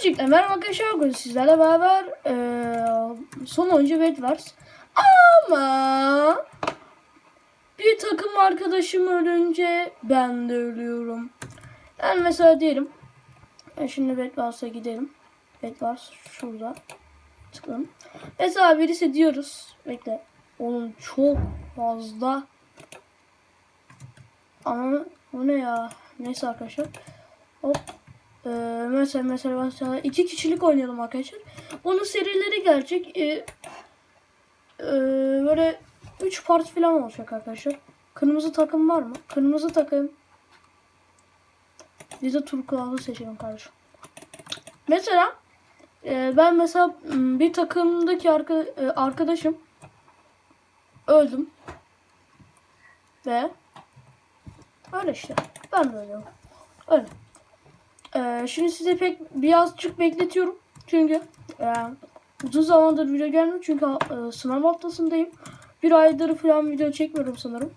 Öncelikle merhaba arkadaşlar bugün sizlerle beraber eee son oyuncu Bedwars ama bir takım arkadaşım ölünce ben de ölüyorum. Yani mesela diyelim ben şimdi Bedwars'a gidelim. Bedwars şurada tıkladım. Mesela birisi diyoruz. Bekle. Onun çok fazla ama bu ne ya? Neyse arkadaşlar. Hop. Ee, mesela mesela mesela iki kişilik oynayalım arkadaşlar. Onun serileri gelecek. Ee, ee, böyle 3 part falan olacak arkadaşlar. Kırmızı takım var mı? Kırmızı takım. Biz de turkuazı seçelim kardeşim. Mesela e, ben mesela bir takımdaki arka, e, arkadaşım öldüm. Ve öyle işte. Ben de ölüyorum. Öyle. Ee, şimdi size pek birazcık bekletiyorum. Çünkü e, uzun zamandır video gelmiyor. Çünkü e, sınav haftasındayım. Bir aydır falan video çekmiyorum sanırım.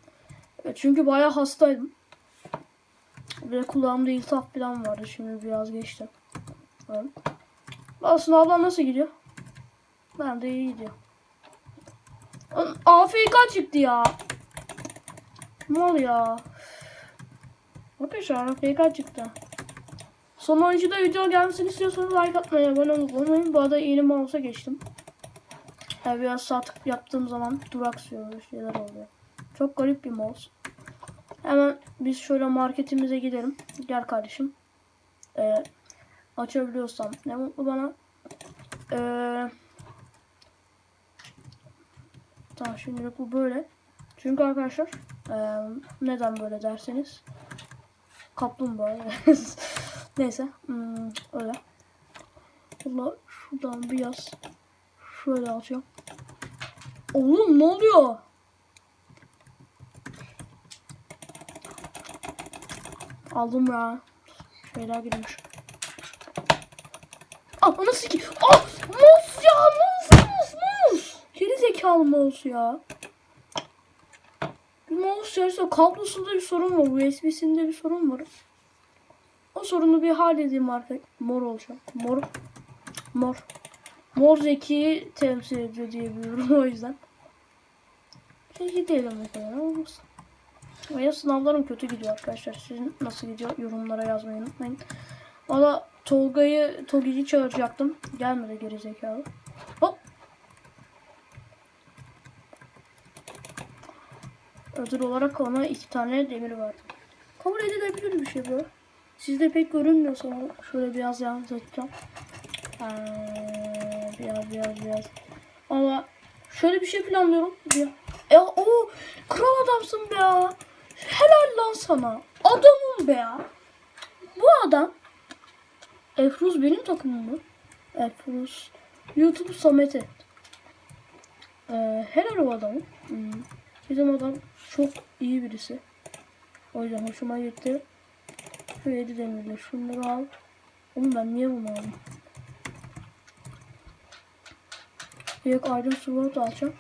E, çünkü bayağı hastaydım. Ve kulağımda iltihap falan vardı. Şimdi biraz geçti. Evet. Aa, sınavlar nasıl gidiyor? Ben de iyi gidiyor. AFK çıktı ya. Ne oluyor ya? Arkadaşlar AFK çıktı. Son oyuncuda video gelmesini istiyorsanız like atmayı, abone olmayı. Bu arada yeni mouse'a geçtim. Yani biraz sağ yaptığım zaman duraksıyor şeyler oluyor. Çok garip bir mouse. Hemen biz şöyle marketimize gidelim. Gel kardeşim. Ee, açabiliyorsam ne mutlu bana. Ee, tamam şimdi bu böyle. Çünkü arkadaşlar ee, neden böyle derseniz kaplumbağa Neyse. Hmm, öyle. Valla şuradan biraz şöyle alacağım. Oğlum ne oluyor? Aldım ya. Şeyler girmiş. Ah nasıl ki? Ah mouse ya mouse mouse mouse. Geri zekalı mouse ya. Bir mouse yarısı kablosunda bir sorun var. USB'sinde bir sorun var. O sorunu bir halledeyim artık. Mor olacak. Mor. Mor. Mor zekiyi temsil ediyor diyebiliyorum o yüzden. Zeki değilim mesela. Olmasın. Veya sınavlarım kötü gidiyor arkadaşlar. Sizin nasıl gidiyor yorumlara yazmayı unutmayın. Valla Tolga'yı, Togi'yi çağıracaktım. Gelmedi geri zekalı. Hop. Ödül olarak ona iki tane demir var. Kabul edilebilir bir şey bu. Sizde pek görünmüyorsa şöyle biraz yalnız atacağım. Ee, biraz biraz biraz. Ama şöyle bir şey planlıyorum. Ya, ya o kral adamsın be ya. Helal lan sana. Adamım be ya. Bu adam Efruz benim takımım mı? Efruz. YouTube Samet'e. Ee, helal o adamın. Hmm. Bizim adam çok iyi birisi. O yüzden hoşuma gitti. 7 demirle şunları al. Oğlum ben niye bunu aldım? Yok Iron Sword alacağım.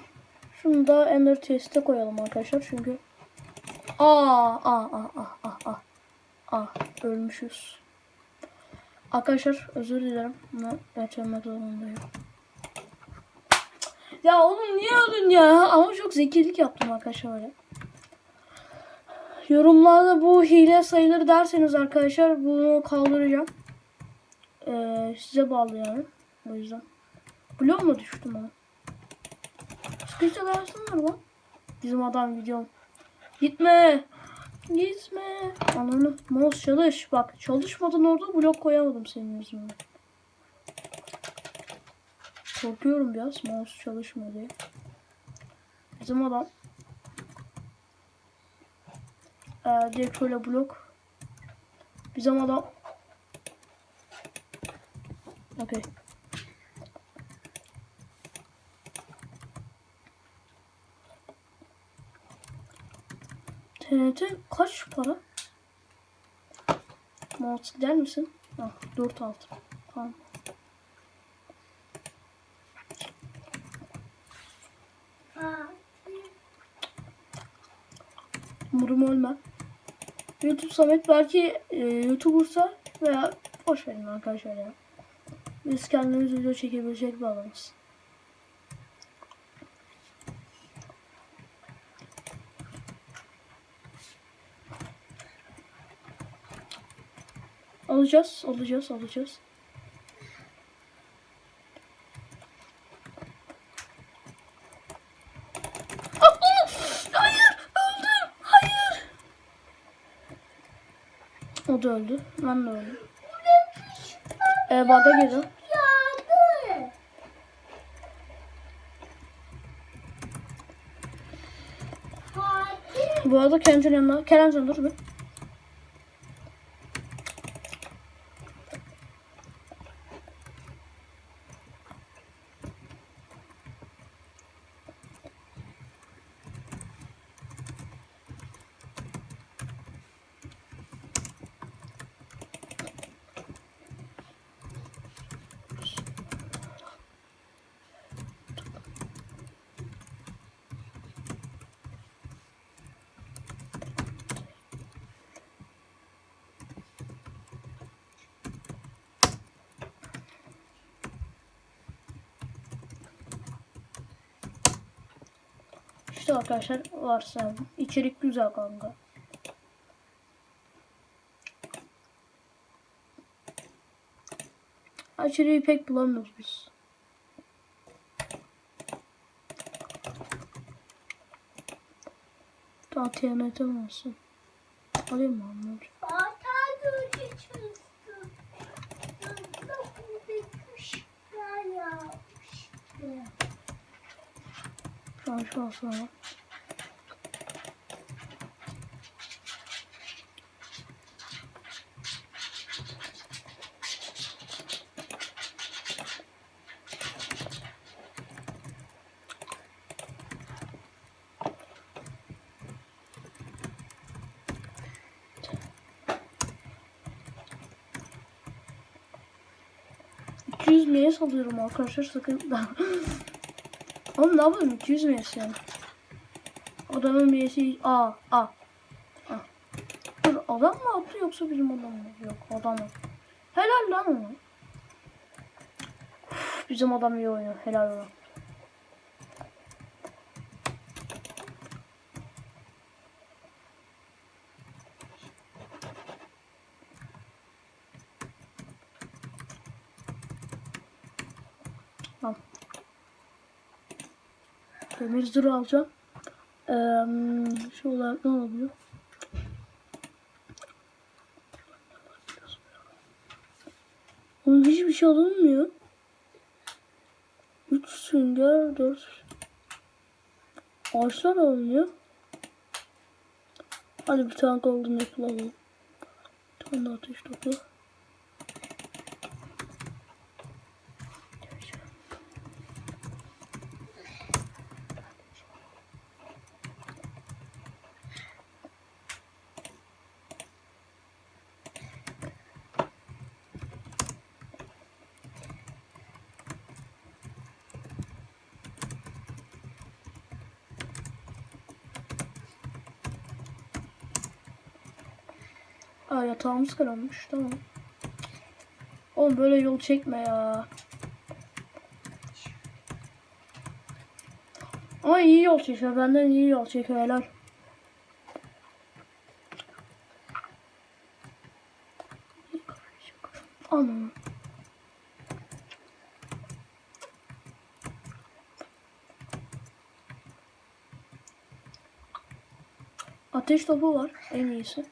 Şunu da Ender Chest'e koyalım arkadaşlar çünkü. Aa, aa, aa, aa, aa, aa. Aa, ölmüşüz. Arkadaşlar özür dilerim. Bunu geçirmek zorundayım. Ya oğlum niye öldün ya? Ama çok zekilik yaptım arkadaşlar öyle. Yorumlarda bu hile sayılır derseniz arkadaşlar bunu kaldıracağım. Ee, size bağlı yani. O yüzden. Blok mu düştüm ama? Sıkışta versinler lan. Bizim adam gidiyor. Gitme. Gitme. Ananı. Mouse çalış. Bak çalışmadan orada blok koyamadım senin yüzünden. Korkuyorum biraz mouse diye. Bizim adam ee, direkt şöyle blok. Bizim adam Okey. TNT kaç para? Mouse gider misin? Ah, 4 altı. Tamam. Umarım ölmem. YouTube Samet belki e, YouTuber'sa veya boş verin arkadaşlar ya. Biz kendimiz video çekebilecek bir adamız. Alacağız, alacağız, alacağız. Ah, oğlum! Hayır, öldüm. Hayır. O da öldü. Ben de öldüm. Ee, baga girdim. Bu arada Kerem'in yanına. Kerem'cim dur bir. İşte arkadaşlar varsa içerik güzel kanka. İçeriği pek bulamıyoruz biz. Daha TNT olsun? Alayım mı onları? Şu an şu an sonra. %200 meye salıyorum arkadaşlar sakın. Oğlum ne yapayım 200 meyesi yani. Adamın meyesi a a. Dur adam mı attı yoksa bizim adam mı? Yok adam mı? Helal lan ona. Uf, Bizim adam iyi oynuyor helal ona. Tamam. Demir zırh alacağım. Ee, şu olarak ne olabilir? Oğlum hiçbir şey alınmıyor. 3 sünger, 4 Ağaçlar alınıyor. Hadi bir tane golden apple alalım. Bir tane ateş topu. Aa yatağımız kırılmış tamam. Oğlum böyle yol çekme ya. Ama iyi yol çekiyor. Benden iyi yol çekiyor helal. Anam. Ateş topu var en iyisi.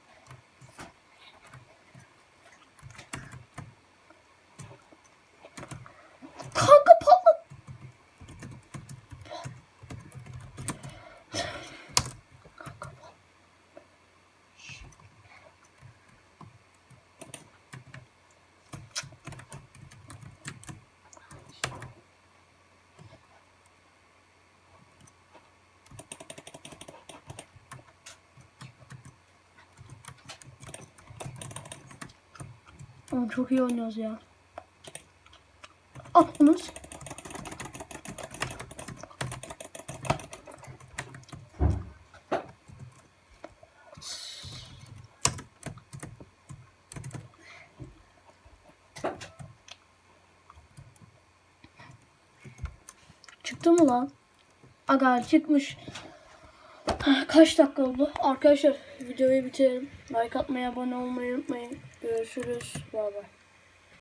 Oğlum çok iyi oynuyoruz ya. Ah onu s- Çıktı mı lan? Aga çıkmış. Kaç dakika oldu? Arkadaşlar videoyu bitirelim. Like atmayı, abone olmayı unutmayın. Görüşürüz. Bay bay.